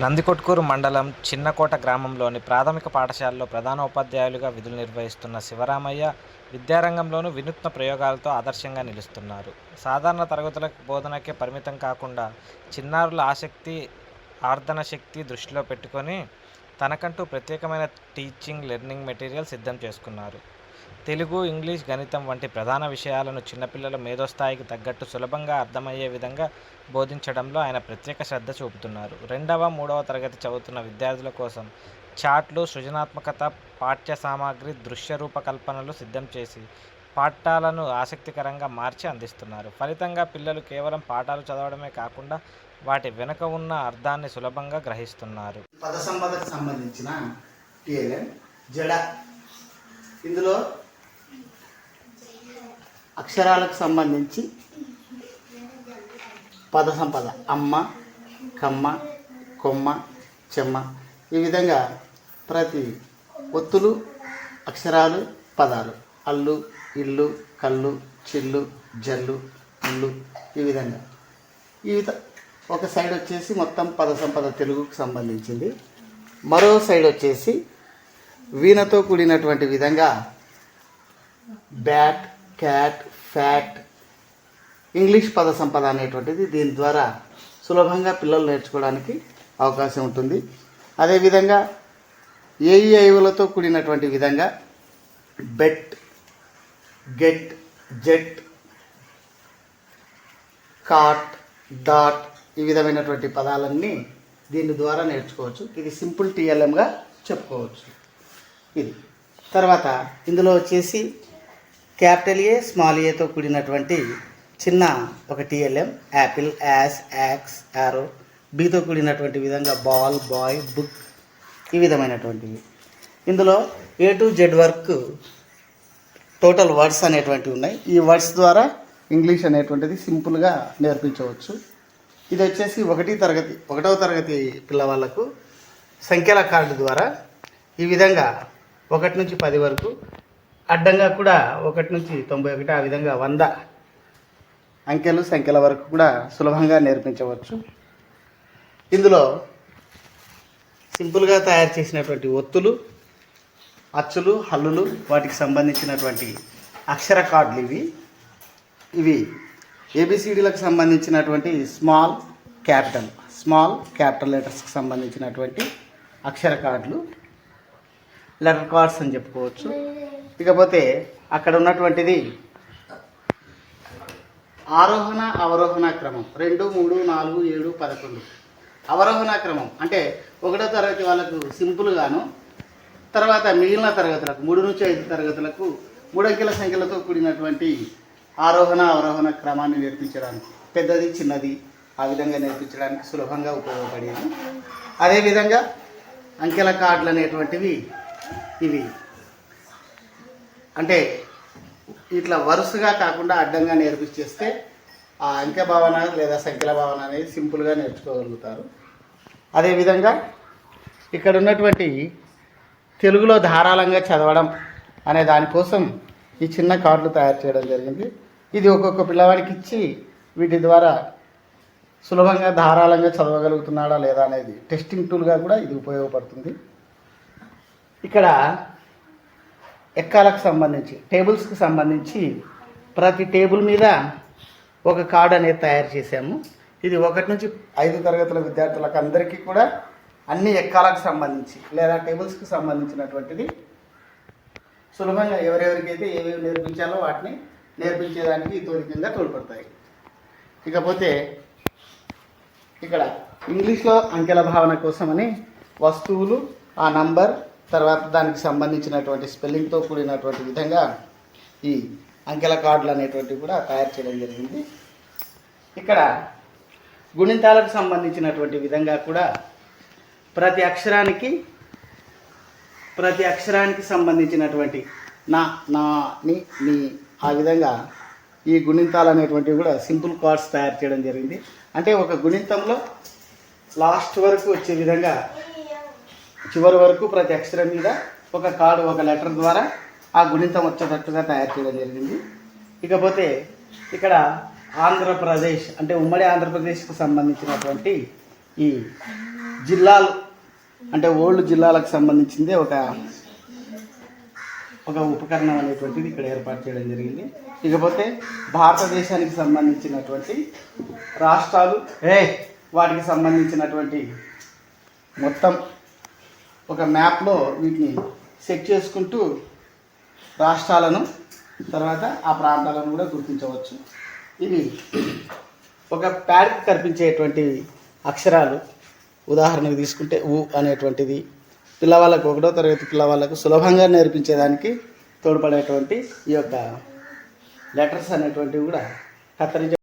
నందికొట్కూరు మండలం చిన్నకోట గ్రామంలోని ప్రాథమిక పాఠశాలలో ప్రధానోపాధ్యాయులుగా విధులు నిర్వహిస్తున్న శివరామయ్య విద్యారంగంలోనూ వినూత్న ప్రయోగాలతో ఆదర్శంగా నిలుస్తున్నారు. సాధారణ తరగతుల బోధనకే పరిమితం కాకుండా చిన్నారుల ఆసక్తి ఆర్ధన శక్తి దృష్టిలో పెట్టుకొని తనకంటూ ప్రత్యేకమైన టీచింగ్ లెర్నింగ్ మెటీరియల్ సిద్ధం చేసుకున్నారు. తెలుగు ఇంగ్లీష్ గణితం వంటి ప్రధాన విషయాలను చిన్నపిల్లల మేధోస్థాయికి తగ్గట్టు సులభంగా అర్థమయ్యే విధంగా బోధించడంలో ఆయన ప్రత్యేక శ్రద్ధ చూపుతున్నారు. రెండవ మూడవ తరగతి చదువుతున్న విద్యార్థుల కోసం చాట్లు సృజనాత్మకత పాఠ్య సామాగ్రి దృశ్య రూపకల్పనలు సిద్ధం చేసి పాఠాలను ఆసక్తికరంగా మార్చి అందిస్తున్నారు. ఫలితంగా పిల్లలు కేవలం పాఠాలు చదవడమే కాకుండా వాటి వెనుక ఉన్న అర్థాన్ని సులభంగా గ్రహిస్తున్నారు. పద సంబంధించిన జడ. ఇందులో అక్షరాలకు సంబంధించి పద సంపద అమ్మ కమ్మ కొమ్మ చెమ్మ. ఈ విధంగా ప్రతి ఒత్తులు అక్షరాలు పదాలు. అల్లు ఇల్లు కళ్ళు చిల్లు జల్లు ఇల్లు ఈ విధంగా. ఈ విధ ఒక సైడ్ వచ్చేసి మొత్తం పద సంపద తెలుగుకు సంబంధించింది. మరో సైడ్ వచ్చేసి వీణతో కూడినటువంటి విధంగా బ్యాట్ క్యాట్ ఫ్యాట్ ఇంగ్లీష్ పద సంపద అనేటువంటిది దీని ద్వారా సులభంగా పిల్లలు నేర్చుకోవడానికి అవకాశం ఉంటుంది. అదేవిధంగా ఏఈఐలతో కూడినటువంటి విధంగా bet get jet cat dot ఈ విధమైనటువంటి పదాలన్నీ దీని ద్వారా నేర్చుకోవచ్చు. ఇది సింపుల్ టీఎల్ఎంగా చెప్పుకోవచ్చు. ఇది. తర్వాత ఇందులో వచ్చేసి క్యాపిటల్ ఏ స్మాల్ ఏతో కూడినటువంటి చిన్న ఒక TLM apple as axe arrow బీతో కూడినటువంటి విధంగా బాల్ బాయ్ బుక్ ఈ విధమైనటువంటివి. ఇందులో A to Z work total words అనేటువంటివి ఉన్నాయి. ఈ వర్డ్స్ ద్వారా ఇంగ్లీష్ అనేటువంటిది సింపుల్గా నేర్పించవచ్చు. ఇది వచ్చేసి ఒకటి తరగతి ఒకటవ తరగతి పిల్లవాళ్ళకు సంఖ్యల కార్డు ద్వారా ఈ విధంగా ఒకటి నుంచి పది వరకు అడ్డంగా కూడా ఒకటి నుంచి తొంభై ఒకటి ఆ విధంగా వంద అంకెలు సంఖ్యల వరకు కూడా సులభంగా నేర్పించవచ్చు. ఇందులో సింపుల్గా తయారు చేసినటువంటి ఒత్తులు అచ్చులు హల్లులు వాటికి సంబంధించినటువంటి అక్షర కార్డులు ఇవి. ఇవి ఏబిసిడీలకు సంబంధించినటువంటి స్మాల్ క్యాపిటల్ స్మాల్ క్యాపిటల్ లెటర్స్కి సంబంధించినటువంటి అక్షర కార్డులు. లెటర్ కార్డ్స్ అని చెప్పుకోవచ్చు. ఇకపోతే అక్కడ ఉన్నటువంటిది ఆరోహణ అవరోహణ క్రమం. రెండు మూడు నాలుగు ఏడు పదకొండు. అవరోహణ క్రమం. అంటే ఒకటో తరగతి వాళ్ళకు సింపుల్గాను తర్వాత మిగిలిన తరగతులకు మూడు నుంచి ఐదు తరగతులకు మూడంకెల సంఖ్యలతో కూడినటువంటి ఆరోహణ అవరోహణ క్రమాన్ని నేర్పించడానికి. పెద్దది చిన్నది ఆ విధంగా నేర్పించడానికి సులభంగా ఉపయోగపడేది. అదేవిధంగా అంకెల కార్డులు అనేటువంటివి ఇవి. అంటే ఇట్లా వరుసగా కాకుండా అడ్డంగా నేర్పించేస్తే ఆ అంకె భావన లేదా సంఖ్యల భావన అనేది సింపుల్గా నేర్చుకోగలుగుతారు. అదేవిధంగా ఇక్కడ ఉన్నటువంటి తెలుగులో ధారాళంగా చదవడం అనే దానికోసం ఈ చిన్న కార్డులు తయారు చేయడం జరిగింది. ఇది ఒక్కొక్క పిల్లవాడికి ఇచ్చి వీటి ద్వారా సులభంగా ధారాళంగా చదవగలుగుతున్నాడా లేదా అనేది టెస్టింగ్ టూల్గా కూడా ఇది ఉపయోగపడుతుంది. ఇక్కడ ఎక్కాలకు సంబంధించి టేబుల్స్కి సంబంధించి ప్రతి టేబుల్ మీద ఒక కార్డు అనేది తయారు చేశాము. ఇది ఒకటి నుంచి ఐదు తరగతుల విద్యార్థులకు అందరికీ కూడా అన్ని ఎక్కాలకు సంబంధించి లేదా టేబుల్స్కి సంబంధించినటువంటిది సులభంగా ఎవరెవరికైతే ఏమేమి నేర్పించాలో వాటిని నేర్పించేదానికి తోడికంగా తోడ్పడతాయి. ఇకపోతే ఇక్కడ ఇంగ్లీష్లో అంకెల భావన కోసమని వస్తువులు ఆ నంబర్ తర్వాత దానికి సంబంధించినటువంటి స్పెల్లింగ్తో కూడినటువంటి విధంగా ఈ అంకెల కార్డులు అనేటువంటివి కూడా తయారు చేయడం జరిగింది. ఇక్కడ గుణింతాలకు సంబంధించినటువంటి విధంగా కూడా ప్రతి అక్షరానికి ప్రతి అక్షరానికి సంబంధించినటువంటి నా నా ని నీ ఆ విధంగా ఈ గుణింతాలు అనేటువంటివి కూడా సింపుల్ కార్డ్స్ తయారు చేయడం జరిగింది. అంటే ఒక గుణింతంలో లాస్ట్ వరకు వచ్చే విధంగా చివరి వరకు ప్రతి అక్షరం మీద ఒక కార్డు ఒక లెటర్ ద్వారా ఆ గుణితం వచ్చేటట్టుగా తయారు చేయడం జరిగింది. ఇకపోతే ఇక్కడ ఆంధ్రప్రదేశ్ అంటే ఉమ్మడి ఆంధ్రప్రదేశ్కు సంబంధించినటువంటి ఈ జిల్లాలు అంటే ఓల్డ్ జిల్లాలకు సంబంధించింది ఒక ఒక ఉపకరణం అనేటువంటిది ఇక్కడ ఏర్పాటు చేయడం జరిగింది. ఇకపోతే భారతదేశానికి సంబంధించినటువంటి రాష్ట్రాలు ఏ వాటికి సంబంధించినటువంటి మొత్తం ఒక మ్యాప్లో వీటిని సెట్ చేసుకుంటూ రాష్ట్రాలను తర్వాత ఆ ప్రాంతాలను కూడా గుర్తించవచ్చు. ఇవి ఒక ప్యాడ్కి కనిపించేటువంటి అక్షరాలు. ఉదాహరణకు తీసుకుంటే ఊ అనేటువంటిది పిల్లవాళ్ళకు ఒకటో తరగతి పిల్లవాళ్ళకు సులభంగా నేర్పించేదానికి తోడ్పడేటువంటి ఈ యొక్క లెటర్స్ అనేటువంటివి కూడా కత్తిరించ